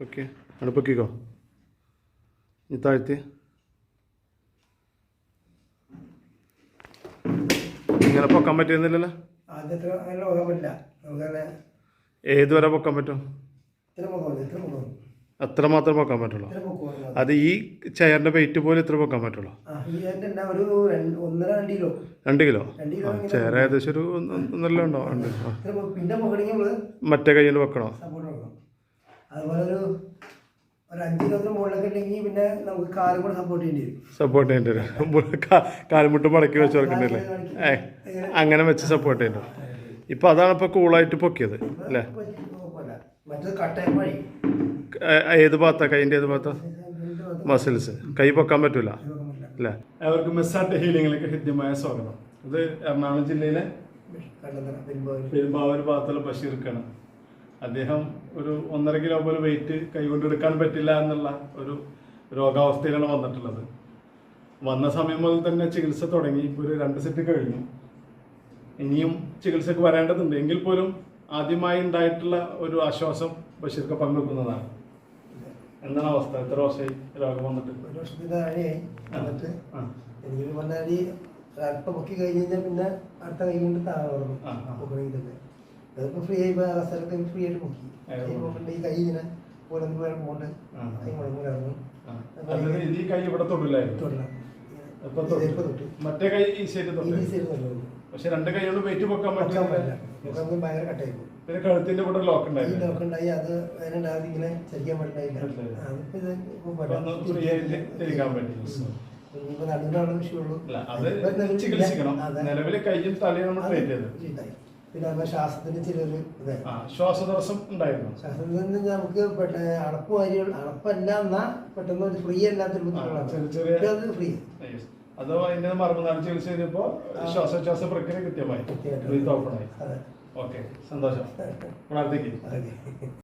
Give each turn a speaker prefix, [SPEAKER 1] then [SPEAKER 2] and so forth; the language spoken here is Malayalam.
[SPEAKER 1] പൊക്കി അവിടെ പൊക്കിക്കോ ഇനി താഴ്ത്തി. ഇങ്ങനെ പൊക്കാൻ പറ്റുന്നില്ലല്ലോ ഏതുവരെ പൊക്കാൻ പറ്റും? അത്ര മാത്രം പൊക്കാൻ പറ്റുള്ളൂ. അത് ഈ ചെയറിന്റെ വെയിറ്റ് പോലെ ഇത്ര പൊക്കാൻ പറ്റുള്ളൂ.
[SPEAKER 2] രണ്ട് കിലോ.
[SPEAKER 1] ചെയർ ഏകദേശം ഒരു നല്ല ഒന്നല്ല ഉണ്ടോ? മറ്റേ കയ്യിൽ വെക്കണോ.
[SPEAKER 2] അതുപോലെ ഒരു ഒരു അഞ്ച് കിലോത്തിന് മുകളിലൊക്കെ ഉണ്ടെങ്കിൽ പിന്നെ നമുക്ക് കാലും കൂടെ സപ്പോർട്ട് ചെയ്യേണ്ടി വരും.
[SPEAKER 1] സപ്പോർട്ട് ചെയ്യേണ്ടി വരും. കാ- കാൽമുട്ട് മടക്കി വെച്ച് കൊടുക്കണ്ടല്ലേ ഏ അങ്ങനെ വെച്ച് സപ്പോർട്ട് ചെയ്യണ്ട ഇപ്പൊ അതാണ് ഇപ്പൊ കൂളായിട്ട് പൊക്കിയത് അല്ലേ? ഏത് ഭാഗത്ത? കൈന്റെ ഏത് ഭാഗത്ത? മസിൽസ് കൈ പൊക്കാൻ പറ്റൂല അല്ലേ? അവർക്ക് മെസ്സാട്ട് ഹീലിംഗിലേക്ക് ഹൃദ്യമായ സ്വാഗതം. ഇത് എറണാകുളം ജില്ലയിലെ പെരുമ്പാവൂർ ഭാഗത്തുള്ള ബഷീർക്കാണ്. അദ്ദേഹം ഒരു ഒന്നര കിലോ പോലും വെയിറ്റ് കൈകൊണ്ട് എടുക്കാൻ പറ്റില്ല എന്നുള്ള ഒരു രോഗാവസ്ഥയിലാണ് വന്നിട്ടുള്ളത്. വന്ന സമയം മുതൽ തന്നെ ചികിത്സ തുടങ്ങി. ഇപ്പോൾ ഒരു രണ്ട് സെറ്റ് കഴിഞ്ഞു. ഇനിയും ചികിത്സക്ക് വരേണ്ടതുണ്ട്. എങ്കിൽ പോലും ആദ്യമായി ഉണ്ടായിട്ടുള്ള ഒരു ആശ്വാസം ബഷീർക്ക് പങ്കുവെക്കുന്നതാണ്. എന്താണ് അവസ്ഥ? എത്ര വർഷമായി രോഗം വന്നിട്ട്?
[SPEAKER 2] ഒരു വർഷത്തിന് താഴെയായി. എനിക്ക് പറഞ്ഞാൽ അല്പം പൊക്കി കഴിഞ്ഞ് കഴിഞ്ഞാൽ പിന്നെ അടുത്ത കൈ കൊണ്ട് താഴെ തുടങ്ങും അതിപ്പോൾ ഫ്രീ ആയി ആ അവസരമൊക്കെ ഫ്രീ ആയിട്ട് പൊക്കി.
[SPEAKER 1] ആ,
[SPEAKER 2] കൈ പോകുന്നുണ്ട് ഈ കൈ ഇങ്ങനെ പോലെ പോലെ പോകണ്ട്
[SPEAKER 1] ആ.
[SPEAKER 2] കൈ മുടങ്ങി ഇറങ്ങും.
[SPEAKER 1] ഈ കൈ ഇവിടെ മറ്റേ കൈ പക്ഷെ രണ്ട് വെയിറ്റ് പൊക്കാൻ
[SPEAKER 2] പൊക്കാൻ
[SPEAKER 1] പറ്റില്ല.
[SPEAKER 2] പറ്റില്ല. നമുക്ക് ഭയങ്കര കട്ടായി
[SPEAKER 1] പിന്നെ കഴുത്തിന്റെ കൂടെ ലോക്ക് ലോക്ക്
[SPEAKER 2] ഉണ്ടായി. അത് അതിനുണ്ടാകും ഇങ്ങനെ ചരിക്കാൻ പറ്റില്ല. ഇനിയിപ്പോ വിഷയമുള്ളൂ.
[SPEAKER 1] അത് ചികിത്സിക്കണം. നിലവിലെ കൈയും തലയും നമ്മൾ ട്രീറ്റ്.
[SPEAKER 2] പിന്നെ അതുപോലെ ശ്വാസത്തിന്
[SPEAKER 1] ആ ശ്വാസതടസ്സം ഉണ്ടായിരുന്നു.
[SPEAKER 2] നമുക്ക് അടപ്പ് വാരി അടപ്പല്ല എന്നാ പെട്ടെന്ന് ഒരു ഫ്രീ അല്ലാത്തൊരു ബുദ്ധിമുട്ടാണ്. Free
[SPEAKER 1] Yes. അത് അതിന്റെ മറുപടി ചികിത്സ ചെയ്തപ്പോ ശ്വാസോച്ഛ്വാസ പ്രക്രിയ കൃത്യമായി. ഓപ്പൺ ആയി ഓക്കെ സന്തോഷം. പ്രാർത്ഥിക്കും.